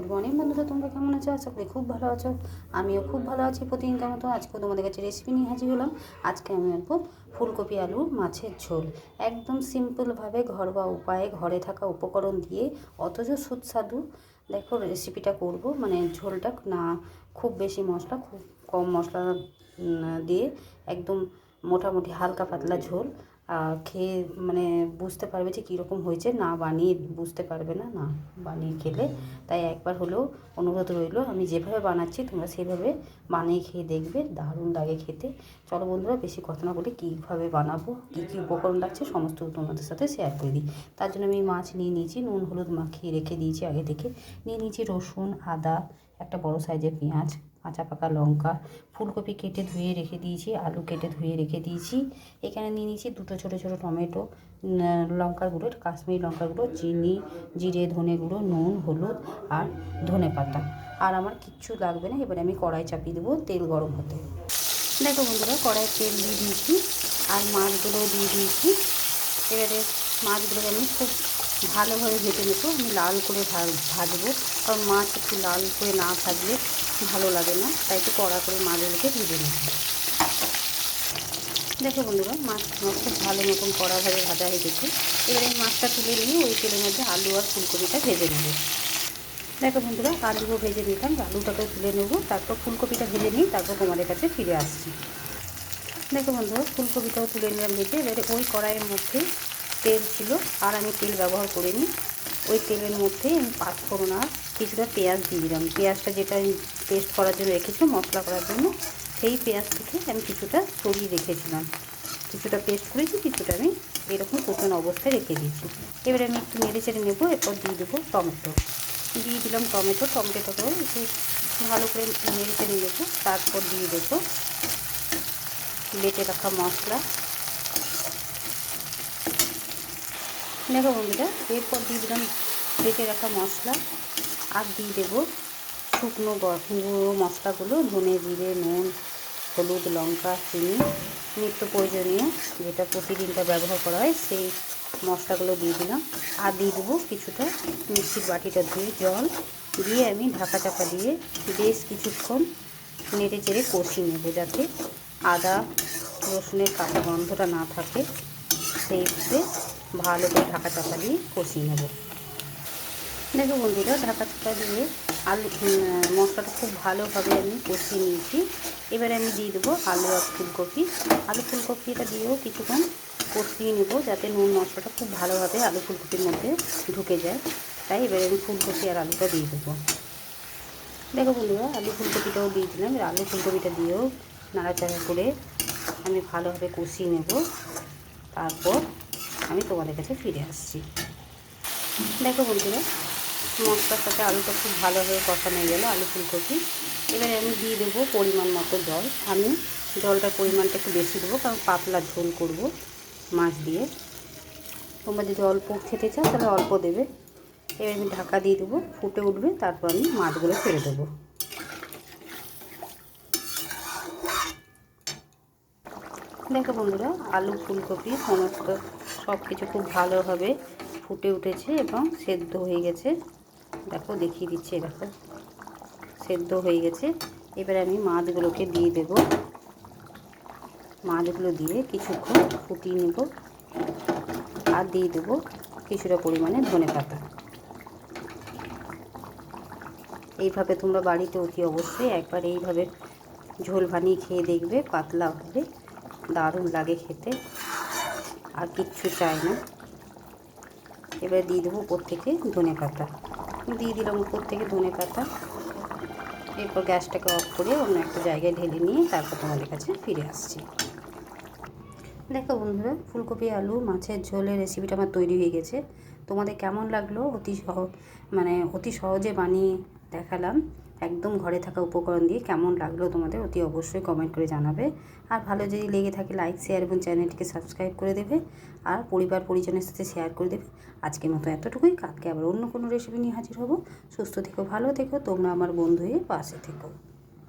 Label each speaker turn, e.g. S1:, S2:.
S1: Good morning বন্ধুরা, তোমরা কেমন আছো? আশা করি খুব ভালো আছো। আমিও খুব ভালো আছি প্রতিদিনকার মতো আজকেও তোমাদের কাছে রেসিপি নিয়ে হাজির হলাম। আজকে আমি আনব ফুলকপি আলু মাছের ঝোল। একদম সিম্পলভাবে ঘরোয়া উপায়ে ঘরে থাকা উপকরণ দিয়ে অথচ সুস্বাদু। দেখো রেসিপিটা করব। মানে ঝোলটা না, খুব বেশি মশলা, খুব কম মশলা দিয়ে একদম মোটামুটি হালকা পাতলা ঝোল। খেয়ে মানে বুঝতে পারবে যে কীরকম হয়েছে, না বানিয়ে বুঝতে পারবে না না বানিয়ে খেলে। তাই একবার হলেও অনুরোধ রইল, আমি যেভাবে বানাচ্ছি তোমরা সেভাবে বানিয়ে খেয়ে দেখবে, দারুণ লাগে খেতে। চলো বন্ধুরা, বেশি কথা না বলে কীভাবে বানাবো, কী কী উপকরণ লাগছে, সমস্ত তোমাদের সাথে শেয়ার করে দিই। তার জন্য আমি মাছ নিয়ে নিয়েছি, নুন, হলুদ মাখিয়ে রেখে দিয়েছি আগে থেকে। নিয়ে নিয়েছি রসুন, আদা, একটা বড় সাইজের পেঁয়াজ। কাঁচা পাকা লঙ্কা ফুলকপি কেটে ধুয়ে রেখে দিয়েছি, আলু কেটে ধুয়ে রেখে দিয়েছি। এখানে নিয়ে নিয়েছি দুটো ছোটো ছোটো টমেটো লঙ্কার গুঁড়ো, কাশ্মীরি লঙ্কার গুঁড়ো, চিনি, জিরে, ধনে গুঁড়ো, নুন, হলুদ আর ধনে পাতা। আর আমার কিচ্ছু লাগবে না, এবারে আমি কড়াই চাপিয়ে দেবো তেল গরম হতে। দেখো বন্ধুরা কড়াইয়ে তেল দিয়ে দিয়েছি আর মাছগুলোও দিয়ে দিয়েছি। এবারে মাছগুলোকে আমি খুব ভালোভাবে ভেজে নেব। আমি লাল করে ভাজবো, কারণ মাছ একটু লাল করে না ভাজলে ভালো লাগে না, তাই একটু কড়া করে মাছগুলোকে ভেজে নেব দেখো বন্ধুরা, মাছ আমার খুব ভালো মতন কড়াভাবে ভাজা হয়ে গেছে। এবারে এই মাছটা তুলে নিয়ে ওই তেলের মধ্যে আলু আর ফুলকপিটা ভেজে নেব। দেখো বন্ধুরা, আলুও ভেজে নিলাম, আলুটাকেও তুলে নেব, তারপর ফুলকপিটা ভেজে নিই তারপর তোমাদের কাছে ফিরে আসছি। দেখো বন্ধুরা, ফুলকপিটাও তুলে নিলাম ভেজে, এবারে ওই কড়াইয়ের মধ্যে তেল ছিল, আর আমি তেল ব্যবহার করিনি। ওই তেলের মধ্যে আমি পাঁচফোড়ন আর কিছুটা পেঁয়াজ দিয়ে দিলাম। পেঁয়াজটা যেটা আমি পেস্ট করার জন্য রেখেছি মশলা করার জন্য, সেই পেঁয়াজ থেকে আমি কিছুটা সরিয়ে রেখেছিলাম। কিছুটা পেস্ট করেছি, কিছুটা আমি এরকম কুটন অবস্থায় রেখে দিয়েছি এবারে আমি একটু নেড়ে চেড়ে নেব, এরপর দিয়ে দেবো টমেটো। দিয়ে দিলাম টমেটো টমেটোটাকেও একটু ভালো করে নেড়ে চেড়ে নেব, তারপর দিয়ে দেবো বেটে রাখা মশলা। দেখো বন্ধুরা, এরপর দিয়ে দিলাম বেটে রাখা মশলা আর দিয়ে দেবো শুকনো গুঁড়ো মশলাগুলো, ধনে জিরে, নুন, হলুদ, লঙ্কা, চিনি। নিত্য প্রয়োজনীয় যেটা প্রতিদিনটা ব্যবহার করা হয়, সেই মশলাগুলো দিয়ে দিলাম। আর দিয়ে দেবো কিছুটা মিক্সির বাটিটা ধুয়ে জল দিয়ে আমি ঢাকা চাপা দিয়ে বেশ কিছুক্ষণ নেড়ে চেড়ে কষিয়ে নেব যাতে আদা, রসুনের কাঁচা গন্ধটা না থাকে। সেইভাবে ভালো করে ঢাকা চাপা দিয়ে কষিয়ে নেব। দেখো বন্ধুরা, ঢাকা চাপা দিয়ে আলু মশলাটা খুব ভালোভাবে আমি কষিয়ে নিয়েছি। এবারে আমি দিয়ে দেবো আলু আর ফুলকপি। আলু ফুলকপিটা দিয়েও কিছুক্ষণ কষিয়ে নেব যাতে নুন, মশলাটা খুব ভালোভাবে আলু ফুলকপির মধ্যে ঢুকে যায়। তাই এবারে আমি ফুলকপি আর আলুটা দিয়ে দেবো। দেখো বন্ধুরা, আলু ফুলকপিটাও দিয়ে দিলাম। আলু ফুলকপিটা দিয়েও নাড়াচাড়া করে আমি ভালোভাবে কষিয়ে নেব। তারপর আমি তোমাদের কাছে ফিরে আসছি। দেখো বন্ধুরা, মশলার সাথে আলুটা খুব ভালোভাবে কষানো গেলো, আলু ফুলকপি। এবারে আমি দিয়ে দেবো পরিমাণ মতো জল। আমি জলটার পরিমাণটা একটু বেশি দেবো, কারণ পাতলা ঝোল করব মাছ দিয়ে। তোমরা যদি অল্প খেতে চাও, তাহলে অল্প দেবে। এবার আমি ঢাকা দিয়ে দেবো, ফুটে উঠবে, তারপর আমি মাছগুলো ছেড়ে দেবো। দেখো বন্ধুরা, আলু, ফুলকপি, সমস্ত সব কিছু খুব ভালোভাবে ফুটে উঠেছে এবং সেদ্ধ হয়ে গেছে। দেখো, দেখিয়ে দিচ্ছি দেখো। সেদ্ধ হয়ে গেছে। এবারে আমি মাছগুলোকে দিয়ে দেব। মাছগুলো দিয়ে কিছুক্ষণ ফুটিয়ে নেব আর দিয়ে দেবো কিছুটা পরিমাণে ধনে পাতা। এইভাবে তোমরা বাড়িতে অতি অবশ্যই একবার এইভাবে ঝোল বানিয়ে খেয়ে দেখবে, পাতলা হবে, দারুণ লাগে খেতে। আর কিচ্ছু চাই না। এবার দিয়ে দেবো উপর থেকে ধনে পাতা। দিয়ে দিলাম উপর থেকে ধনে পাতা। এরপর গ্যাসটাকে অফ করে অন্য একটা জায়গায় ঢেলে নিয়ে তারপর তোমাদের কাছে ফিরে আসছি। দেখো বন্ধুরা, ফুলকপি, আলু, মাছের ঝোলের রেসিপিটা আমার তৈরি হয়ে গেছে। তোমাদের কেমন লাগল? অতি সহ মানে অতি সহজে বানিয়ে দেখালাম। একদম ঘরে থাকা উপকরণ দিয়ে কেমন লাগল তোমাদের অতি অবশ্যই কমেন্ট করে জানাবে। আর ভালো যদি লেগে থাকে লাইক শেয়ার এবং চ্যানেলটিকে সাবস্ক্রাইব করে দেবে। আর পরিবার পরিজনের সাথে শেয়ার করে দেবে। আজকের মতো এতটুকুই। কালকে আবার অন্য কোনো রেসিপি নিয়ে হাজির হব। সুস্থ থেকো, ভালো থেকো। তোমরা আমার বন্ধু হয়ে পাশে থেকো।